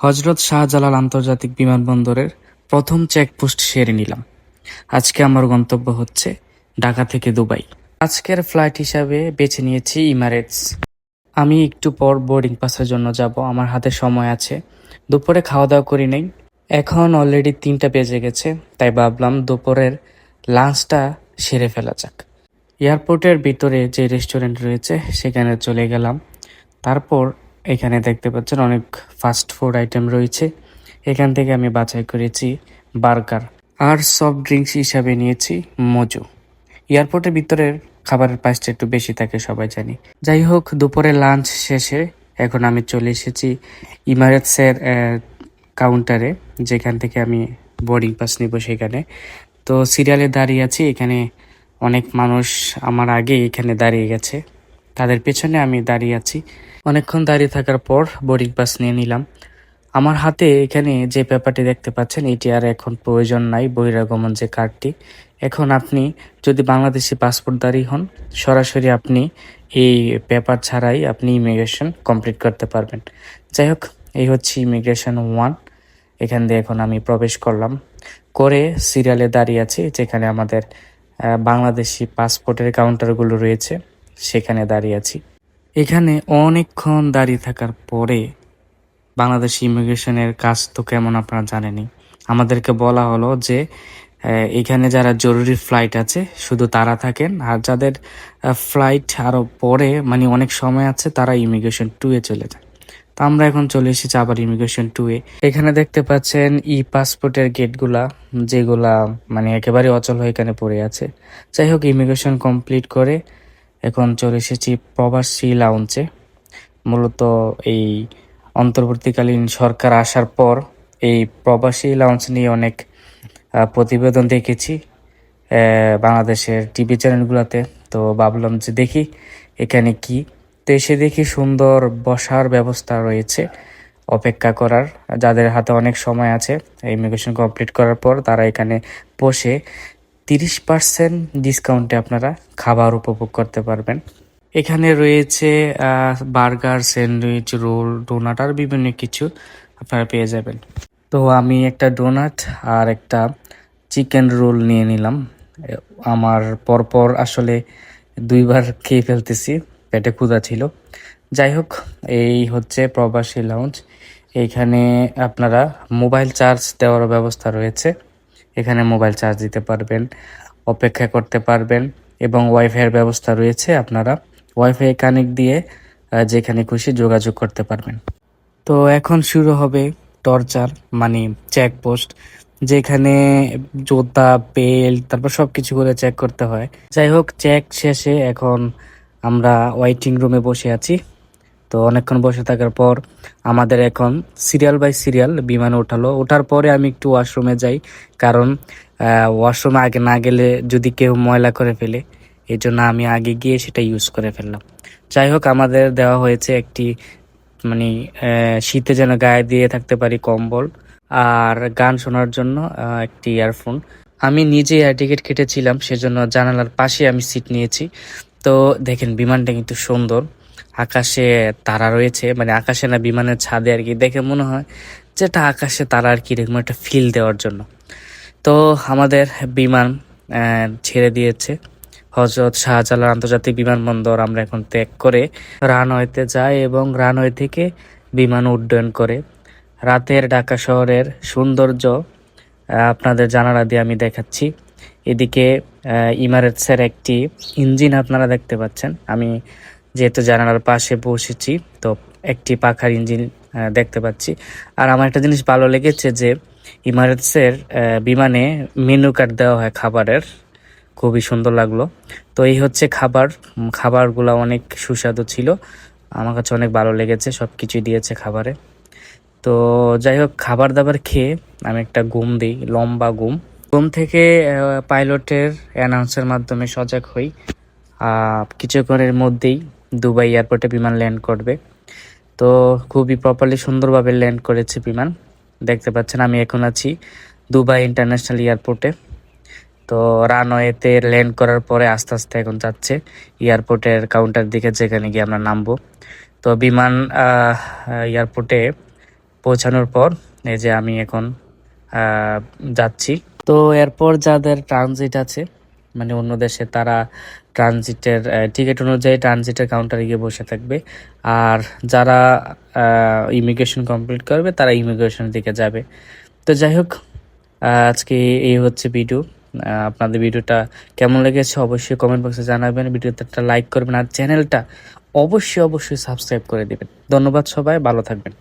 হজরত শাহজালাল আন্তর্জাতিক বিমানবন্দরের প্রথম চেকপোস্ট সেরে নিলাম। আজকে আমার গন্তব্য হচ্ছে ঢাকা থেকে দুবাই। আজকের ফ্লাইট হিসাবে বেছে নিয়েছি ইমারেটস। আমি একটু পর বোর্ডিং পাসের জন্য যাব, আমার হাতে সময় আছে। দুপুরে খাওয়া দাওয়া করি নাই। এখন অলরেডি তিনটা বেজে গেছে, তাই ভাবলাম দুপুরের লাঞ্চটা সেরে ফেলা যাক। এয়ারপোর্টের ভিতরে যে রেস্টুরেন্ট রয়েছে, সেখানে চলে গেলাম। তারপর এখানে দেখতে পাচ্ছেন অনেক ফাস্ট ফুড আইটেম রয়েছে। এখান থেকে আমি বাছাই করেছি বার্গার আর সফট ড্রিঙ্কস হিসাবে নিয়েছি মজু। এয়ারপোর্টের ভিতরের খাবারের প্রাইসটা একটু বেশি থাকে, সবাই জানি। যাই হোক, দুপুরে লাঞ্চ শেষে এখন আমি চলে এসেছি ইমারেটসের কাউন্টারে যেখান থেকে আমি বোর্ডিং পাস নিব সেখানে। তো সিরিয়ালে দাঁড়িয়ে আছি, এখানে অনেক মানুষ আমার আগে এখানে দাঁড়িয়ে গেছে। তাদের পেছনে আমি দাঁড়িয়ে আছি। অনেকক্ষণ দাঁড়িয়ে থাকার পর বোর্ডিং পাস নিয়ে নিলাম। আমার হাতে এখানে যে পেপারটি দেখতে পাচ্ছেন, এটি আর এখন প্রয়োজন নাই, বহিরাগমন যে কার্ডটি। এখন আপনি যদি বাংলাদেশি পাসপোর্টধারী হন, সরাসরি আপনি এই পেপার ছাড়াই আপনি ইমিগ্রেশন কমপ্লিট করতে পারবেন। যাই হোক, এই হচ্ছে ইমিগ্রেশন ওয়ান এখান দিয়ে এখন আমি প্রবেশ করলাম। করে সিরিয়ালে দাঁড়িয়ে আছি, যেখানে আমাদের বাংলাদেশি পাসপোর্টের কাউন্টারগুলো রয়েছে। সেখানে দাঁড়িয়ে আছি। এখানে অনেকক্ষণ দাঁড়িয়ে থাকার পরে বাংলাদেশ ইমিগ্রেশনের কাজ তো কেমন আপনারা জানেনই। আমাদেরকে বলা হলো যে এখানে যারা জরুরি ফ্লাইট আছে, শুধু তারা থাকেন। আর যাদের ফ্লাইট আরও পরে মানে অনেক সময় আছে, তারা ইমিগ্রেশন টুয়ে চলে যায়। তো আমরা এখন চলে এসেছি আবার ইমিগ্রেশন টুয়ে এখানে দেখতে পাচ্ছেন ই পাসপোর্টের গেটগুলা যেগুলা মানে একেবারে অচল হয়ে এখানে পড়ে আছে। যাই হোক ইমিগ্রেশন কমপ্লিট করে এখন চলে এসেছি প্রবাসী লাউঞ্চে মূলত এই অন্তর্বর্তীকালীন সরকার আসার পর এই প্রবাসী লাউঞ্চ নিয়ে অনেক প্রতিবেদন দেখেছি বাংলাদেশের টিভি চ্যানেলগুলোতে তো ভাবলাম যে দেখি এখানে কি। তো এসে দেখি সুন্দর বসার ব্যবস্থা রয়েছে অপেক্ষা করার। যাদের হাতে অনেক সময় আছে ইমিগ্রেশন কমপ্লিট করার পর তারা এখানে বসে তিরিশ পার্সেন্ট ডিসকাউন্টে আপনারা খাবার উপভোগ করতে পারবেন। এখানে রয়েছে বার্গার স্যান্ডউইচ রোল ডোনাট আর বিভিন্ন কিছু আপনারা পেয়ে যাবেন। তো আমি একটা ডোনাট আর একটা চিকেন রোল নিয়ে নিলাম। আমার পরপর আসলে দুইবার খেয়ে ফেলতেছি, পেটে ক্ষুধা ছিল। যাই হোক, এই হচ্ছে প্রবাসী লাউঞ্জ এইখানে আপনারা মোবাইল চার্জ দেওয়ার ব্যবস্থা রয়েছে। এখানে মোবাইল চার্জ দিতে পারবেন, অপেক্ষা করতে পারবেন এবং ওয়াইফাইয়ের ব্যবস্থা রয়েছে আপনারা ওয়াইফাই কানেক্ট দিয়ে যেখানে খুশি যোগাযোগ করতে পারবেন। তো এখন শুরু হবে টর্চার মানে চেকপোস্ট যেখানে জোতা বেল্ট তারপর সব কিছু করে চেক করতে হয়। যাই হোক চেক শেষে এখন আমরা ওয়েটিং রুমে বসে আছি। তো অনেকক্ষণ বসে থাকার পর আমাদের এখন সিরিয়াল বাই সিরিয়াল বিমানে ওঠালো ওঠার পরে আমি একটু ওয়াশরুমে যাই, কারণ ওয়াশরুমে আগে না গেলে যদি কেউ ময়লা করে ফেলে এই জন্য আমি আগে গিয়ে সেটা ইউজ করে ফেললাম। যাই হোক, আমাদের দেওয়া হয়েছে একটি মানে শীতে যেন গায়ে দিয়ে থাকতে পারি কম্বল আর গান শোনার জন্য একটি ইয়ারফোন আমি নিজে এয়ার টিকিট কেটেছিলাম, সেজন্য জানালার পাশে আমি সিট নিয়েছি। তো দেখেন, বিমানটা কিন্তু সুন্দর। আকাশে তারা রয়েছে মানে আকাশে না বিমানের ছাদে আর কি। দেখে মনে হয় যেটা আকাশে তারা আর কি, এরকম একটা ফিল দেওয়ার জন্য। তো আমাদের বিমান ছেড়ে দিয়েছে। হজরত শাহজালাল আন্তর্জাতিক বিমানবন্দর আমরা এখন ত্যাগ করে রানওয়েতে যাই এবং রানওয়ে থেকে বিমান উড্ডয়ন করে। রাতের ঢাকা শহরের সৌন্দর্য আপনাদের জানালা দিয়ে আমি দেখাচ্ছি। এদিকে ইমারেটসের একটি ইঞ্জিন আপনারা দেখতে পাচ্ছেন। আমি যেহেতু জানালার পাশে বসেছি, তো একটি পাখার ইঞ্জিন দেখতে পাচ্ছি। আর আমার একটা জিনিস ভালো লেগেছে যে ইমারেটসের বিমানে মেনু কার্ড দেওয়া হয় খাবারের। খুবই সুন্দর লাগল। তো এই হচ্ছে খাবার। খাবারগুলো অনেক সুস্বাদু ছিল। আমার কাছে অনেক ভালো লেগেছে সব কিছুই দিয়েছে খাবারে। তো যাই হোক, খাবার দাবার খেয়ে আমি একটা ঘুম দিই, লম্বা ঘুম। ঘুম থেকে পাইলটের অ্যানাউন্সের মাধ্যমে সজাগ হই। কিছুক্ষণের মধ্যেই দুবাই এয়ারপোর্টে বিমান ল্যান্ড করবে। তো খুবই প্রপারলি সুন্দরভাবে ল্যান্ড করেছে বিমান। দেখতে পাচ্ছেন আমি এখন আছি দুবাই ইন্টারন্যাশনাল এয়ারপোর্টে। তো রানওয়েতে ল্যান্ড করার পরে আস্তে আস্তে এখন যাচ্ছে এয়ারপোর্টের কাউন্টার দিকে যেখানে গিয়ে আমরা নামবো। তো বিমান এয়ারপোর্টে পৌঁছানোর পর এই যে আমি এখন যাচ্ছি। তো এরপর যাদের ট্রানজিট আছে মানে অন্য দেশে তারা ট্রানজিটের টিকিট অনুযায়ী ট্রানজিটের কাউন্টারে গিয়ে বসে থাকবে। আর যারা ইমিগ্রেশন কমপ্লিট করবে, তারা ইমিগ্রেশনের দিকে যাবে। তো যাই হোক আজকে এই হচ্ছে ভিডিও আপনাদের ভিডিওটা কেমন লেগেছে অবশ্যই কমেন্ট বক্সে জানাবেন। ভিডিওতে একটা লাইক করবেন আর চ্যানেলটা অবশ্যই অবশ্যই সাবস্ক্রাইব করে দেবেন। ধন্যবাদ সবাই, ভালো থাকবেন।